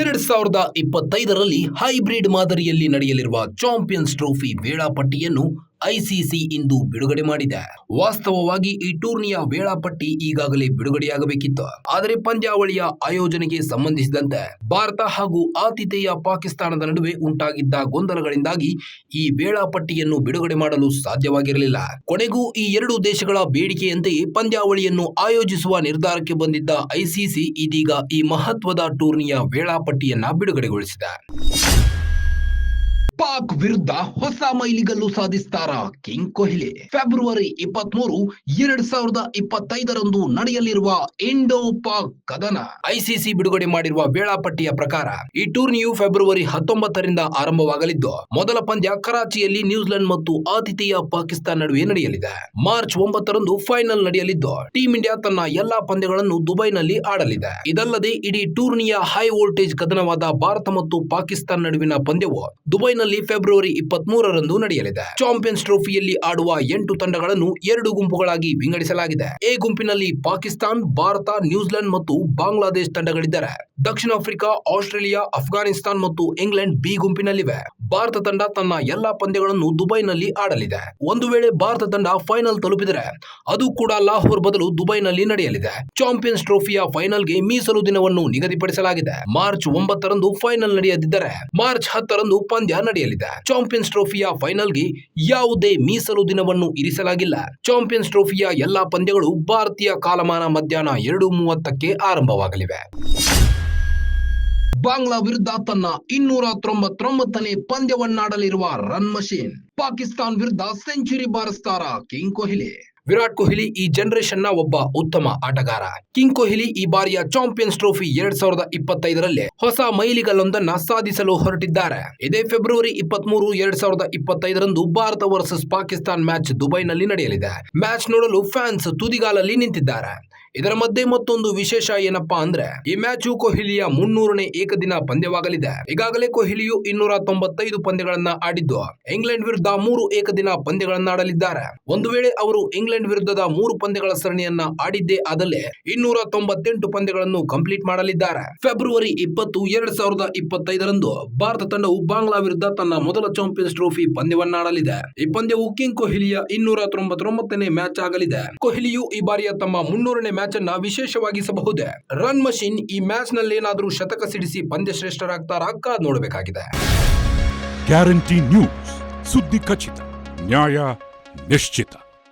ಎರಡ್ ಸಾವಿರದ ಇಪ್ಪತ್ತೈದರಲ್ಲಿ ಹೈಬ್ರಿಡ್ ಮಾದರಿಯಲ್ಲಿ ನಡೆಯಲಿರುವ ಚಾಂಪಿಯನ್ಸ್ ಟ್ರೋಫಿ ವೇಳಾಪಟ್ಟಿಯನ್ನು ಐಸಿಸಿ ಇಂದು ಬಿಡುಗಡೆ ಮಾಡಿದೆ. ವಾಸ್ತವವಾಗಿ ಈ ಟೂರ್ನಿಯ ವೇಳಾಪಟ್ಟಿ ಈಗಾಗಲೇ ಬಿಡುಗಡೆಯಾಗಬೇಕಿತ್ತು. ಆದರೆ ಪಂದ್ಯಾವಳಿಯ ಆಯೋಜನೆಗೆ ಸಂಬಂಧಿಸಿದಂತೆ ಭಾರತ ಹಾಗೂ ಆತಿಥೇಯ ಪಾಕಿಸ್ತಾನದ ನಡುವೆ ಉಂಟಾಗಿದ್ದ ಗೊಂದಲಗಳಿಂದಾಗಿ ಈ ವೇಳಾಪಟ್ಟಿಯನ್ನು ಬಿಡುಗಡೆ ಮಾಡಲು ಸಾಧ್ಯವಾಗಿರಲಿಲ್ಲ. ಕೊನೆಗೂ ಈ ಎರಡು ದೇಶಗಳ ಬೇಡಿಕೆಯಂತೆಯೇ ಪಂದ್ಯಾವಳಿಯನ್ನು ಆಯೋಜಿಸುವ ನಿರ್ಧಾರಕ್ಕೆ ಬಂದಿದ್ದ ಐಸಿಸಿ ಇದೀಗ ಈ ಮಹತ್ವದ ಟೂರ್ನಿಯ ವೇಳಾಪಟ್ಟಿಯನ್ನ ಬಿಡುಗಡೆಗೊಳಿಸಿದೆ. ಪಾಕ್ ವಿರುದ್ಧ ಹೊಸ ಮೈಲಿಗಲ್ಲು ಸಾಧಿಸ್ತಾರ ಕಿಂಗ್ ಕೊಹ್ಲಿ. ಫೆಬ್ರವರಿ ಇಪ್ಪತ್ಮೂರು, ಎರಡ್ ಸಾವಿರದ ಇಪ್ಪತ್ತೈದರಂದು ನಡೆಯಲಿರುವ ಇಂಡೋ ಪಾಕ್ ಕದನ. ಐಸಿಸಿ ಬಿಡುಗಡೆ ಮಾಡಿರುವ ವೇಳಾಪಟ್ಟಿಯ ಪ್ರಕಾರ, ಈ ಟೂರ್ನಿಯು ಫೆಬ್ರವರಿ ಹತ್ತೊಂಬತ್ತರಿಂದ ಆರಂಭವಾಗಲಿದ್ದು, ಮೊದಲ ಪಂದ್ಯ ಕರಾಚಿಯಲ್ಲಿ ನ್ಯೂಜಿಲೆಂಡ್ ಮತ್ತು ಆತಿಥೇಯ ಪಾಕಿಸ್ತಾನ ನಡುವೆ ನಡೆಯಲಿದೆ. ಮಾರ್ಚ್ ಒಂಬತ್ತರಂದು ಫೈನಲ್ ನಡೆಯಲಿದ್ದು, ಟೀಂ ಇಂಡಿಯಾ ತನ್ನ ಎಲ್ಲಾ ಪಂದ್ಯಗಳನ್ನು ದುಬೈನಲ್ಲಿ ಆಡಲಿದೆ. ಇದಲ್ಲದೆ, ಇಡೀ ಟೂರ್ನಿಯ ಹೈ ವೋಲ್ಟೇಜ್ ಕದನವಾದ ಭಾರತ ಮತ್ತು ಪಾಕಿಸ್ತಾನ ನಡುವಿನ ಪಂದ್ಯವು ದುಬೈನಲ್ಲಿ ಫೆಬ್ರವರಿ ಇಪ್ಪತ್ತ್ ಮೂರರಂದು ನಡೆಯಲಿದೆ. ಚಾಂಪಿಯನ್ಸ್ ಟ್ರೋಫಿಯಲ್ಲಿ ಆಡುವ ಎಂಟು ತಂಡಗಳನ್ನು ಎರಡು ಗುಂಪುಗಳಾಗಿ ವಿಂಗಡಿಸಲಾಗಿದೆ. ಎ ಗುಂಪಿನಲ್ಲಿ ಪಾಕಿಸ್ತಾನ್, ಭಾರತ, ನ್ಯೂಜಿಲೆಂಡ್ ಮತ್ತು ಬಾಂಗ್ಲಾದೇಶ್ ತಂಡಗಳಿದ್ದರೆ. ದಕ್ಷಿಣ ಆಫ್ರಿಕಾ, ಆಸ್ಟ್ರೇಲಿಯಾ, ಅಫ್ಘಾನಿಸ್ತಾನ್ ಮತ್ತು ಇಂಗ್ಲೆಂಡ್ ಬಿ ಗುಂಪಿನಲ್ಲಿವೆ. ಭಾರತ ತಂಡ ತನ್ನ ಎಲ್ಲಾ ಪಂದ್ಯಗಳನ್ನು ದುಬೈನಲ್ಲಿ ಆಡಲಿದೆ. ಒಂದು ವೇಳೆ ಭಾರತ ತಂಡ ಫೈನಲ್ ತಲುಪಿದರೆ, ಅದು ಕೂಡ ಲಾಹೋರ್ ಬದಲು ದುಬೈನಲ್ಲಿ ನಡೆಯಲಿದೆ. ಚಾಂಪಿಯನ್ಸ್ ಟ್ರೋಫಿಯ ಫೈನಲ್ಗೆ ಮೀಸಲು ದಿನವನ್ನು ನಿಗದಿಪಡಿಸಲಾಗಿದೆ. ಮಾರ್ಚ್ ಒಂಬತ್ತರಂದು ಫೈನಲ್ ನಡೆಯದಿದ್ದರೆ, ಮಾರ್ಚ್ ಹತ್ತರಂದು ಪಂದ್ಯ ನಡೆಯಲಿದೆ. ಚಾಂಪಿಯನ್ಸ್ ಟ್ರೋಫಿಯ ಫೈನಲ್ಗೆ ಯಾವುದೇ ಮೀಸಲು ದಿನವನ್ನು ಇರಿಸಲಾಗಿಲ್ಲ. ಚಾಂಪಿಯನ್ಸ್ ಟ್ರೋಫಿಯ ಎಲ್ಲಾ ಪಂದ್ಯಗಳು ಭಾರತೀಯ ಕಾಲಮಾನ ಮಧ್ಯಾಹ್ನ ಎರಡು ಮೂವತ್ತಕ್ಕೆ ಆರಂಭವಾಗಲಿವೆ. ಬಾಂಗ್ಲಾ ವಿರುದ್ಧ ತನ್ನ ಇನ್ನೂರ ತೊಂಬತ್ತೊಂಬತ್ತನೇ ಪಂದ್ಯವನ್ನಾಡಲಿರುವ ರನ್ ಮಷೀನ್. ಪಾಕಿಸ್ತಾನ್ ವಿರುದ್ಧ ಸೆಂಚುರಿ ಬಾರಿಸ್ತಾರ ಕಿಂಗ್ ಕೊಹ್ಲಿ. ವಿರಾಟ್ ಕೊಹ್ಲಿ ಈ ಜನರೇಷನ್ನ ಒಬ್ಬ ಉತ್ತಮ ಆಟಗಾರ. ಕಿಂಗ್ ಕೊಹ್ಲಿ ಈ ಬಾರಿಯ ಚಾಂಪಿಯನ್ಸ್ ಟ್ರೋಫಿ ಎರಡ್ ಸಾವಿರದ ಇಪ್ಪತ್ತೈದರಲ್ಲಿ ಹೊಸ ಮೈಲಿಗಲ್ಲೊಂದನ್ನ ಸಾಧಿಸಲು ಹೊರಟಿದ್ದಾರೆ. ಇದೇ ಫೆಬ್ರವರಿ ಇಪ್ಪತ್ತ್ ಮೂರು ಎರಡ್ ಸಾವಿರದ ಇಪ್ಪತ್ತೈದರಂದು ಭಾರತ ವರ್ಸಸ್ ಪಾಕಿಸ್ತಾನ್ ಮ್ಯಾಚ್ ದುಬೈನಲ್ಲಿ ನಡೆಯಲಿದೆ. ಮ್ಯಾಚ್ ನೋಡಲು ಫ್ಯಾನ್ಸ್ ತುದಿಗಾಲಲ್ಲಿ ನಿಂತಿದ್ದಾರೆ. ಇದರ ಮಧ್ಯೆ ಮತ್ತೊಂದು ವಿಶೇಷ ಏನಪ್ಪಾ ಅಂದ್ರೆ, ಈ ಮ್ಯಾಚು ಕೊಹ್ಲಿಯ ಮುನ್ನೂರನೇ ಏಕದಿನ ಪಂದ್ಯವಾಗಲಿದೆ. ಈಗಾಗಲೇ ಕೊಹ್ಲಿಯು ಇನ್ನೂರ ತೊಂಬತ್ತೈದು ಪಂದ್ಯಗಳನ್ನ ಆಡಿದ್ದು, ಇಂಗ್ಲೆಂಡ್ ವಿರುದ್ಧ ಮೂರು ಏಕದಿನ ಪಂದ್ಯಗಳನ್ನ ಆಡಲಿದ್ದಾರೆ ಒಂದು ವೇಳೆ ಅವರು ಇಂಗ್ಲೆಂಡ್ ವಿರುದ್ಧದ ಮೂರು ಪಂದ್ಯಗಳ ಸರಣಿಯನ್ನ ಆಡಿದ್ದೇ ಆದಲ್ಲಿ ಇನ್ನೂರ ತೊಂಬತ್ತೆಂಟು ಪಂದ್ಯಗಳನ್ನು ಕಂಪ್ಲೀಟ್ ಮಾಡಲಿದ್ದಾರೆ. ಫೆಬ್ರವರಿ ಇಪ್ಪತ್ತು, ಎರಡ್ ಸಾವಿರದ ಇಪ್ಪತ್ತೈದರಂದು ಭಾರತ ತಂಡವು ಬಾಂಗ್ಲಾ ವಿರುದ್ಧ ತನ್ನ ಮೊದಲ ಚಾಂಪಿಯನ್ಸ್ ಟ್ರೋಫಿ ಪಂದ್ಯವನ್ನಾಡಲಿದೆ. ಈ ಪಂದ್ಯವು ಕಿಂಗ್ ಕೊಹ್ಲಿಯ ಇನ್ನೂರ ತೊಂಬತ್ತೊಂಬತ್ತನೇ ಮ್ಯಾಚ್ ಆಗಲಿದೆ. ಕೊಹ್ಲಿಯು ಈ ಬಾರಿಯ ತಮ್ಮ ಮುನ್ನೂರನೇ ಮ್ಯಾಚ್ ಅನ್ನ ವಿಶೇಷವಾಗಿಸಬಹುದೇ ರನ್ ಮಷಿನ್ ಈ ಮ್ಯಾಚ್ನಲ್ಲಿ ಏನಾದರೂ ಶತಕ ಸಿಡಿಸಿ ಪಂದ್ಯ ಶ್ರೇಷ್ಠರಾಗ್ತಾರಾ ಕಾದ್ ನೋಡಬೇಕಾಗಿದೆ. Guarantee news. ಸುದ್ದಿ ಖಚಿತ, ನ್ಯಾಯ ನಿಶ್ಚಿತ.